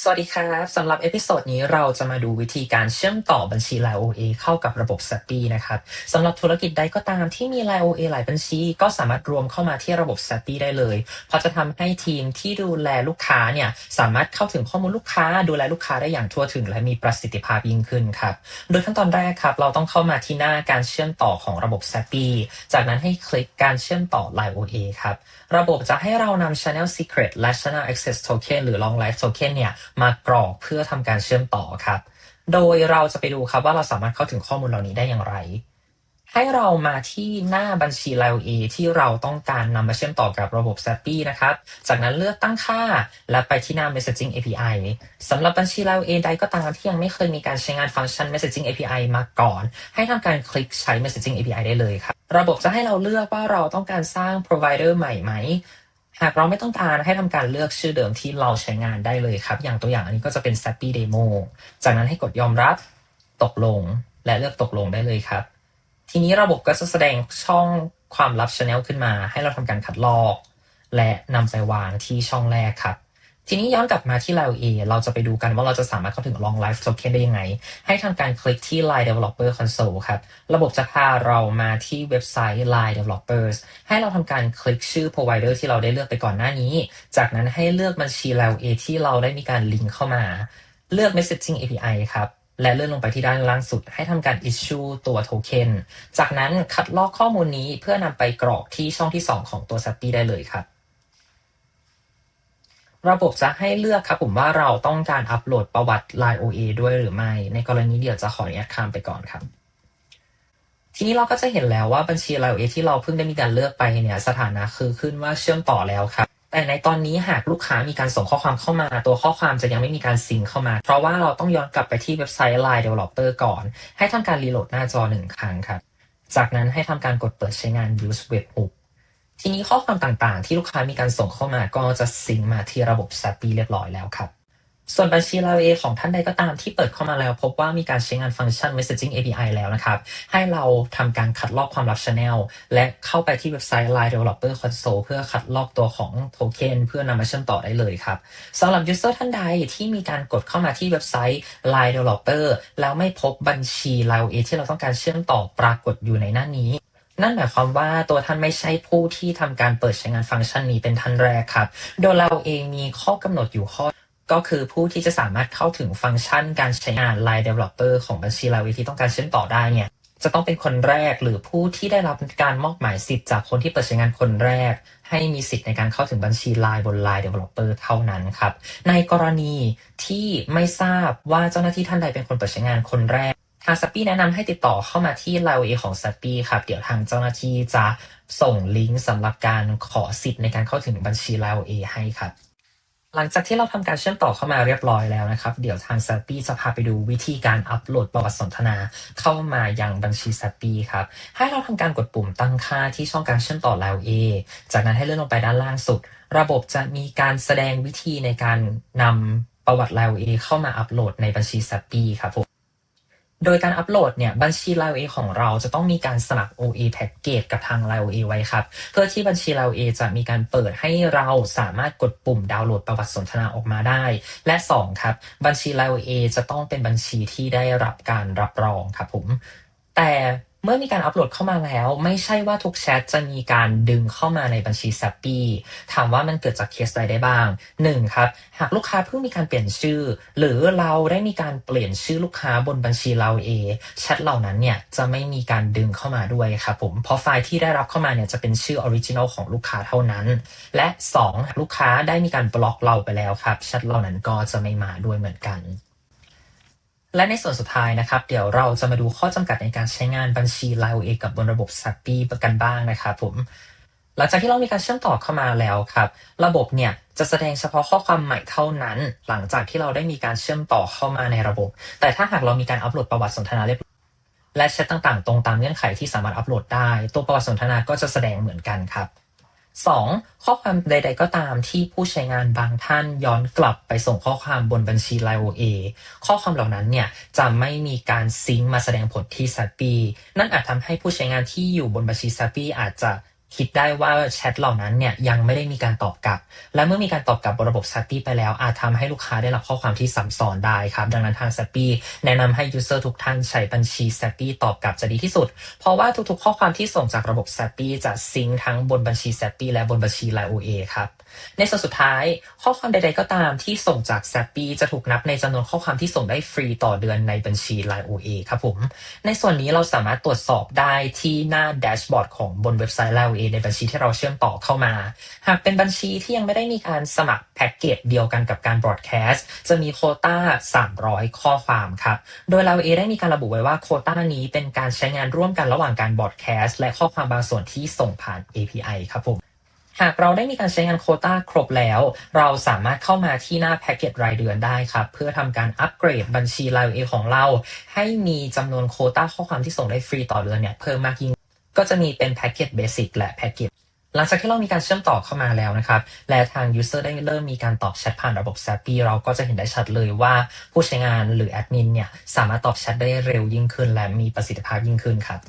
สวัสดีครับสำหรับเอพิโซดนี้เราจะมาดูวิธีการเชื่อมต่อบัญชี Line OA เข้ากับระบบ s a p p y นะครับสำหรับธุรกิจใดก็ตามที่มี Line OA หลายบัญชี ก็สามารถรวมเข้ามาที่ระบบ s a p p y ได้เลยเพราะจะทำให้ทีมที่ดูแลลูกค้าเนี่ยสามารถเข้าถึงข้อมูลลูกค้า ดูแลลูกค้าได้อย่างทั่วถึง และมีประสิทธิภาพยิ่งขึ้นครับโดยขั้นตอนแรกครับเราต้องเข้ามาที่หน้าการเชื่อมต่อของระบบ s a p p y จากนั้นให้คลิกการเชื่อมต่อ Line OA ครับระบบจะให้เรานำ Channel Secret และ Channel Access Token หรือ Long Life Token เนี่ยมากรอกเพื่อทำการเชื่อมต่อครับ โดยเราจะไปดูครับว่าเราสามารถเข้าถึงข้อมูลเหล่านี้ได้อย่างไร ให้เรามาที่หน้าบัญชี l i เ A ที่เราต้องการนำมาเชื่อมต่อกับระบบ s a p p y นะครับ จากนั้นเลือกตั้งค่า และไปที่หน้า Messaging API สำหรับบัญชี l i เ A ใดก็ตามที่ยังไม่เคยมีการใช้งานฟังก์ชัน Messaging API มาก่อน ให้ทำการคลิกใช้ Messaging API ได้เลยครับ ระบบจะให้เราเลือกว่าเราต้องการสร้าง provider ใหม่ไหม หากเราไม่ต้องการให้ทำการเลือกชื่อเดิมที่เราใช้งานได้เลยครับ อย่างตัวอย่างอันนี้ก็จะเป็น s a p p y Demo จากนั้นให้กดยอมรับตกลงและเลือกตกลงได้เลยครับ ทีนี้ระบบก็จะแสดงช่องความลับ Channel ขึ้นมา ให้เราทำการคัดลอก และนำไปวางที่ช่องแรกครับ ทีนี้ย้อนกลับมาที่ Line เราจะไปดูกันว่าเราจะสามารถเข้าถึง Long Life Token ได้ยังไง ให้ทำการคลิกที่ Line Developer Console ครับ ระบบจะพาเรามาที่เว็บไซต์ Line Developers ให้เราทำการคลิกชื่อ provider ที่เราได้เลือกไปก่อนหน้านี้ จากนั้นให้เลือกบัญชี Line ที่เราได้มีการลิงก์เข้ามา เลือก Messaging API ครับและเลื่อนลงไปที่ด้านล่างสุดให้ทำการ issue ตัวโทเค็นจากนั้นคัดลอกข้อมูลนี้เพื่อนำไปกรอกที่ช่องที่ 2 ของตัว s a p p y ได้เลยครับ ระบบจะให้เลือกครับผมว่าเราต้องการอัปโหลดประวัติ Line OA ด้วยหรือไม่ ในกรณีเดี๋ยวจะขออนุญาตข้ามไปก่อนครับ ทีนี้เราก็จะเห็นแล้วว่าบัญชี Line OA ที่เราเพิ่งได้มีการเลือกไปเนี่ยสถานะคือขึ้นว่าเชื่อมต่อแล้วครับ แต่ในตอนนี้หากลูกค้ามีการส่งข้อความเข้ามา ตัวข้อความจะยังไม่มีการซิงเข้ามา เพราะว่าเราต้องย้อนกลับไปที่เว็บไซต์ Line Developer ก่อน ให้ทำการรีโหลดหน้าจอหนึ่งครั้งครับ จากนั้นให้ทำการกดเปิดใช้งาน Use Webhook ทีนี้ข้อความต่างๆ ที่ลูกค้ามีการส่งเข้ามาก็จะซิงมาที่ระบบ s a p p y เรียบร้อยแล้วครับ ส่วนบัญชี Line A ของท่านใดก็ตามที่เปิดเข้ามาแล้ว พบว่ามีการใช้งานฟังก์ชัน Messaging API แล้วนะครับ ให้เราทำการคัดลอกความลับ Channel และเข้าไปที่เว็บไซต์ Line Developer Console เพื่อคัดลอกตัวของโทเค็นเพื่อนำมาเชื่อมต่อได้เลยครับสำหรับ User ท่านใดที่มีการกดเข้ามาที่เว็บไซต์ Line Developer แล้วไม่พบบัญชี Line A ที่เราต้องการเชื่อมต่อปรากฏอยู่ในหน้านี้ นั่นหมายความว่าตัวท่านไม่ใช่ผู้ที่ทำการเปิดใช้งานฟังก์ชันนี้เป็นท่านแรกครับ โดยเราเองมีข้อกำหนดอยู่ข้อก็คือผู้ที่จะสามารถเข้าถึงฟังก์ชันการใช้งาน Line Developer ของบัญชี Line ที่ต้องการเชื่อมต่อได้เนี่ยจะต้องเป็นคนแรกหรือผู้ที่ได้รับการมอบหมายสิทธิ์จากคนที่เปิดใช้งานคนแรก ให้มีสิทธิ์ในการเข้าถึงบัญชี Line บน Line Developer เท่านั้นครับ ในกรณีที่ไม่ทราบว่าเจ้าหน้าที่ท่านใดเป็นคนเปิดใช้งานคนแรก ทาง s a p p y แนะนำให้ติดต่อเข้ามาที่ Line A ของ s a p p y ครับ เดี๋ยวทางเจ้าหน้าที่จะส่งลิงก์สำหรับการขอสิทธิ์ในการเข้าถึงบัญชี Line A ให้ครับหลังจากที่เราทำการเชื่อมต่อเข้ามาเรียบร้อยแล้วนะครับ เดี๋ยวทาง s a p p y จะพาไปดูวิธีการอัปโหลดประวัติสนทนา เข้ามายังบัญชี s a p p y ครับ ให้เราทำการกดปุ่มตั้งค่าที่ช่องการเชื่อมต่อ Line A จากนั้นให้เลื่อนลงไปด้านล่างสุด ระบบจะมีการแสดงวิธีในการนำประวัติ Line A เข้ามาอัปโหลดในบัญชี s a p p y ครับผม โดยการอัปโหลดเนี่ยบัญชี LIOA ของเราจะต้องมีการสมัคร OA Package กับทาง LIOA ไว้ครับ เพื่อที่บัญชี LIOA จะมีการเปิดให้เราสามารถกดปุ่มดาวน์โหลดประวัติสนทนาออกมาได้ และ 2 ครับ บัญชี LIOA จะต้องเป็นบัญชีที่ได้รับการรับรองครับผมแต่ เมื่อมีการอัปโหลดเข้ามาแล้ว ไม่ใช่ว่าทุกแชทจะมีการดึงเข้ามาในบัญชี s a p p y ถามว่ามันเกิดจากเคสใดได้บ้าง 1. ครับ หากลูกค้าเพิ่งมีการเปลี่ยนชื่อ หรือเราได้มีการเปลี่ยนชื่อลูกค้าบนบัญชีเราเองแชทเหล่านั้นเนี่ยจะไม่มีการดึงเข้ามาด้วยครับผมเพราะไฟล์ที่ได้รับเข้ามาเนี่ยจะเป็นชื่อออริจินอลของลูกค้าเท่านั้น และ 2. ลูกค้าได้มีการบล็อกเราไปแล้วครับแชทเหล่านั้นก็จะไม่มาด้วยเหมือนกัน และในส่วนสุดท้ายนะครับ เดี๋ยวเราจะมาดูข้อจำกัดในการใช้งานบัญชี Line OA กับบนระบบ s a p p y กันบ้างนะครับผมหลังจากที่เรามีการเชื่อมต่อเข้ามาแล้วครับ ระบบเนี่ยจะแสดงเฉพาะข้อความใหม่เท่านั้น หลังจากที่เราได้มีการเชื่อมต่อเข้ามาในระบบ แต่ถ้าหากเรามีการอัปโหลดประวัติสนทนาเรียบและแชทต่างๆ ตรงตามเงื่อนไขที่สามารถอัปโหลดได้ ตัวประวัติสนทนาก็จะแสดงเหมือนกันครับ 2. ข้อความใด ๆ ก็ตามที่ผู้ใช้งานบางท่านย้อนกลับไปส่งข้อความบนบัญชี l i o a ข้อความเหล่านั้นเนี่ยจะไม่มีการซิงค์มาแสดงผลที่ s a p p y นั่นอาจทำให้ผู้ใช้งานที่อยู่บนบัญชี s a p p y อาจจะ คิดได้ว่าแชทเหล่านั้นเนี่ยยังไม่ได้มีการตอบกลับ และเมื่อมีการตอบกลับบนระบบ s a p p y ไปแล้ว อาจทำให้ลูกค้าได้รับข้อความที่ซ้ำซ้อนได้ครับ ดังนั้นทาง s a p p y แนะนำให้ user ทุกท่านใช้บัญชี s a p p y ตอบกลับจะดีที่สุด เพราะว่าทุกๆ ข้อความที่ส่งจากระบบ s a p p y จะซิงทั้งบนบัญชี s a p p y และบนบัญชี Line OA ครับในส่วนสุดท้ายข้อความใดๆก็ตามที่ส่งจาก s a p p y จะถูกนับในจำนวนข้อความที่ส่งได้ฟรีต่อเดือนในบัญชี Line OA ครับผม ในส่วนนี้เราสามารถตรวจสอบได้ที่หน้าแดชบอร์ดของบนเว็บไซต์ Line OA ในบัญชีที่เราเชื่อมต่อเข้ามา หากเป็นบัญชีที่ยังไม่ได้มีการสมัครแพ็กเกจเดียวกันกับการบรอดแคสต์จะมีโคต้า 300 ข้อความครับ โดย Line OA ได้มีการระบุไว้ว่าโคต้านี้เป็นการใช้งานร่วมกันระหว่างการบรอดแคสต์และข้อความบางส่วนที่ส่งผ่าน API ครับผมหากเราได้มีการใช้งานโคต้าครบแล้ว เราสามารถเข้ามาที่หน้าแพ็กเกจรายเดือนได้ครับ เพื่อทำการอัปเกรดบัญชี Line A ของเรา ให้มีจำนวนโคต้าข้อความที่ส่งได้ฟรีต่อเดือนเนี่ยเพิ่มมากยิ่ง ก็จะมีเป็นแพ็กเกจเบสิกและแพ็กเกจหลังจากที่เรามีการเชื่อมต่อเข้ามาแล้วนะครับ และทาง User ได้เริ่มมีการตอบแชทผ่านระบบ s a p p y เราก็จะเห็นได้ชัดเลยว่าผู้ใช้งานหรือแอดมินเนี่ยสามารถตอบแชทได้เร็วยิ่งขึ้น และมีประสิทธิภาพยิ่งขึ้นครับ